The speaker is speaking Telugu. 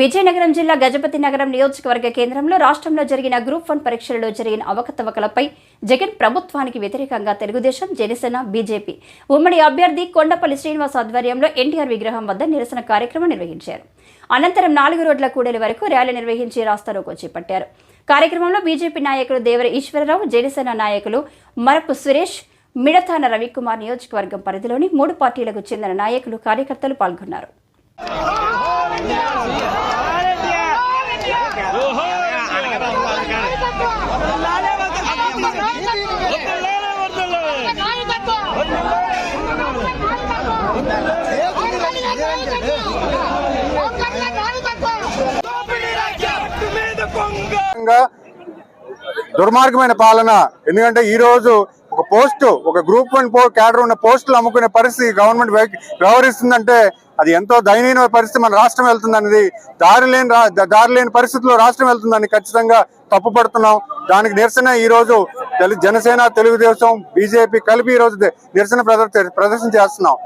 విజయనగరం జిల్లా గజపతి నగరం నియోజకవర్గ కేంద్రంలో రాష్ట్రంలో జరిగిన గ్రూప్ వన్ పరీక్షలలో జరిగిన అవకతవకలపై జగన్ ప్రభుత్వానికి వ్యతిరేకంగా తెలుగుదేశం జనసేన బీజేపీ. ఉమ్మడి అభ్యర్థి కొండపల్లి శ్రీనివాస్ ఆధ్వర్యంలో ఎన్టీఆర్ విగ్రహం వద్ద నిరసన కార్యక్రమం నిర్వహించారు. అనంతరం నాలుగు రోడ్ల కూడలి వరకు ర్యాలీ నిర్వహించి రాస్తారోకో చేపట్టారు. కార్యక్రమంలో బీజేపీ నాయకులు దేవర ఈశ్వరరావు జనసేన నాయకులు మరపు సురేష్ మిడతాన రవికుమార్ నియోజకవర్గం పరిధిలోని మూడు పార్టీలకు చెందిన నాయకులు కార్యకర్తలు పాల్గొన్నారు. దుర్మార్గమైన పాలన. ఎందుకంటే ఈ రోజు ఒక పోస్ట్ ఒక గ్రూప్ వన్ పో క్యాడర్ ఉన్న పోస్టులు అమ్ముకునే పరిస్థితి గవర్నమెంట్ వ్యవహరిస్తుందంటే అది ఎంతో దయనీయమైన పరిస్థితి మన రాష్ట్రం వెళ్తుందన్నది. దారి లేని రా- దారి లేని పరిస్థితిలో రాష్ట్రం వెళ్తుందని ఖచ్చితంగా తప్పుపడుతున్నాం. దానికి నిరసన ఈ రోజు తెలు- జనసేన తెలుగుదేశం బీజేపీ కలిపి ఈ రోజు నిరసన ప్రదర్శన చేస్తున్నాం.